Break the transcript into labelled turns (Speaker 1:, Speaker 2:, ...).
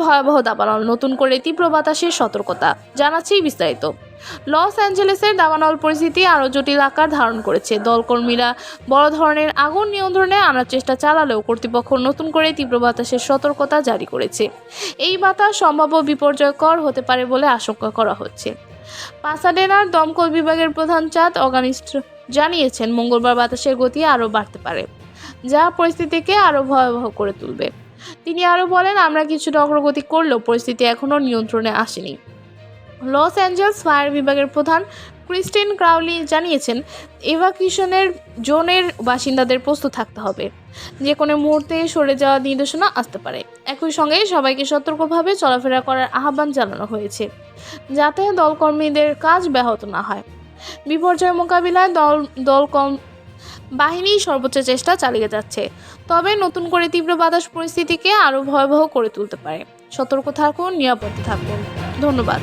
Speaker 1: ভয়াবহ দাবানল নতুন করে তীব্র বাতাসের সতর্কতা জানাচ্ছি বিস্তারিত। লস অ্যাঞ্জেলেসের দাবানল পরিস্থিতি আরও জটিল আকার ধারণ করেছে। দলকর্মীরা বড় ধরনের আগুন নিয়ন্ত্রণে আনার চেষ্টা চালালেও কর্তৃপক্ষ নতুন করে তীব্র বাতাসের সতর্কতা জারি করেছে। এই বাতাস সম্ভাব্য বিপর্যয়কর হতে পারে বলে আশঙ্কা করা হচ্ছে। পাসাডেনার দমকল বিভাগের প্রধান চাঁদ অর্গানিস্ট জানিয়েছেন, মঙ্গলবার বাতাসের গতি আরও বাড়তে পারে, যা পরিস্থিতিকে আরও ভয়াবহ করে তুলবে। তিনি আরও বলেন, আমরা কিছুটা অগ্রগতি করলেও পরিস্থিতি এখনও নিয়ন্ত্রণে আসেনি। লস অ্যাঞ্জেলস ফায়ার বিভাগের প্রধান ক্রিস্টিন ক্রাউলি জানিয়েছেন, এভাকুয়েশনের জোনের বাসিন্দাদের প্রস্তুত থাকতে হবে। যে কোনো মুহূর্তে সরে যাওয়ার নির্দেশনা আসতে পারে। একই সঙ্গে সবাইকে সতর্কভাবে চলাফেরা করার আহ্বান জানানো হয়েছে, যাতে দলকর্মীদের কাজ ব্যাহত না হয়। বিপর্যয় মোকাবিলায় দল দল বাহিনী সর্বোচ্চ চেষ্টা চালিয়ে যাচ্ছে। তবে নতুন করে তীব্র বাতাস পরিস্থিতিকে আরও ভয়াবহ করে তুলতে পারে। সতর্ক থাকুন, নিরাপদে থাকুন। ধন্যবাদ।